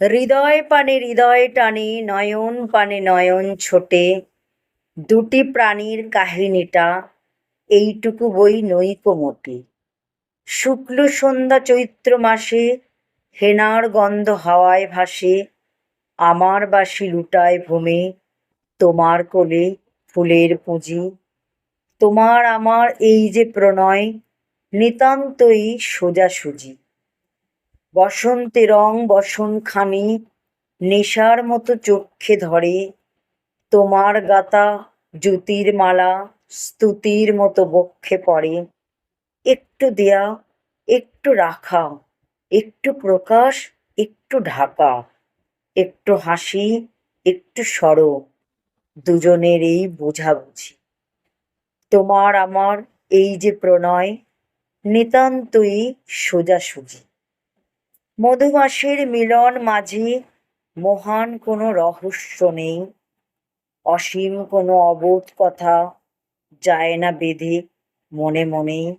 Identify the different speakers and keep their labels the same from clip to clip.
Speaker 1: হৃদয় পানে হৃদয় টানে, নয়ন পানে নয়ন ছোটে। দুটি প্রাণীর কাহিনীটা এইটুকু বই নইকো মোটে। শুক্ল সন্ধ্যা চৈত্র মাসে হেনার গন্ধ হাওয়ায় ভাসে, আমার বাসি লুটায় ভূমে, তোমার কোলে ফুলের পুঁজি। তোমার আমার এই যে প্রণয়, নিতান্তই সোজাসুজি। বসন্তে রং বসনখানি, নেশার মতো চক্ষে ধরে, তোমার গাতা জ্যোতির মালা, স্তুতির মতো বক্ষে পড়ে। একটু দেয়া, একটু রাখা, একটু প্রকাশ, একটু ঢাকা, একটু হাসি, একটু সরব দুজনের এই বোঝাবুঝি। তোমার আমার এই যে প্রণয়, নিতান্তই সোজাসুজি। মধুমাসের মিলন মাঝে, মহান কোনো রহস্য নেই। অসীম কোনো অবোধ কথা যায় না বেঁধে মনে মনে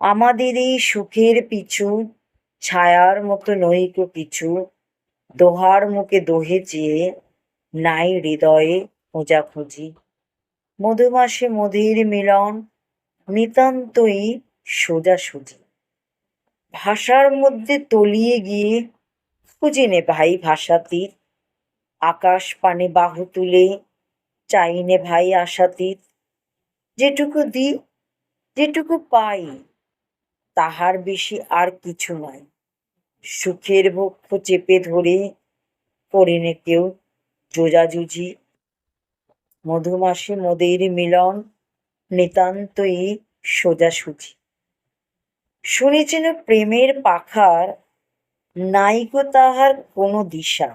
Speaker 1: আমাদের এই সুখের পিছু, ছায়ার মতো নৈক কিছু দোহার মুখে দোহে চেয়ে নাই হৃদয়ে খোঁজাখুঁজি মধুমাসে মধুর মিলন নিতান্তই সোজাসুজি। ভাষার মধ্যে তলিয়ে গিয়ে খুঁজে নে ভাই ভাষাতীত আকাশ পানে বাহু তুলে চাই নে ভাই আশাতীত যেটুকু দি, যেটুকু পাই, তাহার বেশি আর কিছু নয়। সুখের বক্ষ চেপে ধরে করে নে কেউ যোজাজুজি মধুমাসে মদের মিলন নিতান্তই সোজাসুজি। শুনেছেন প্রেমের পাখার নাইকো তাহার কোনো দিশা।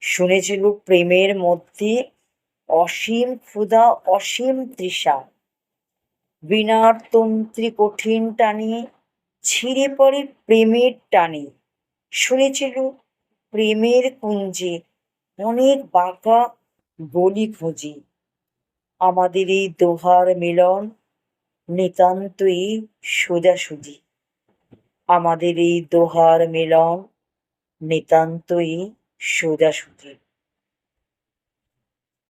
Speaker 1: শুনেছিল প্রেমের মধ্যে অসীম ক্ষুধা, অসীম তৃষা। বীণার তন্ত্রী কঠিন টানে, ছিঁড়ে পড়ে প্রেমের টানে। শুনেছিল প্রেমের কুঞ্জে অনেক বাঁকা গলি খুঁজি। আমাদের এই দোহার মিলন নিতান্তই সোজাসুজি। আমাদের এই দোহার মিলন নিতান্তই সোজাসুজি।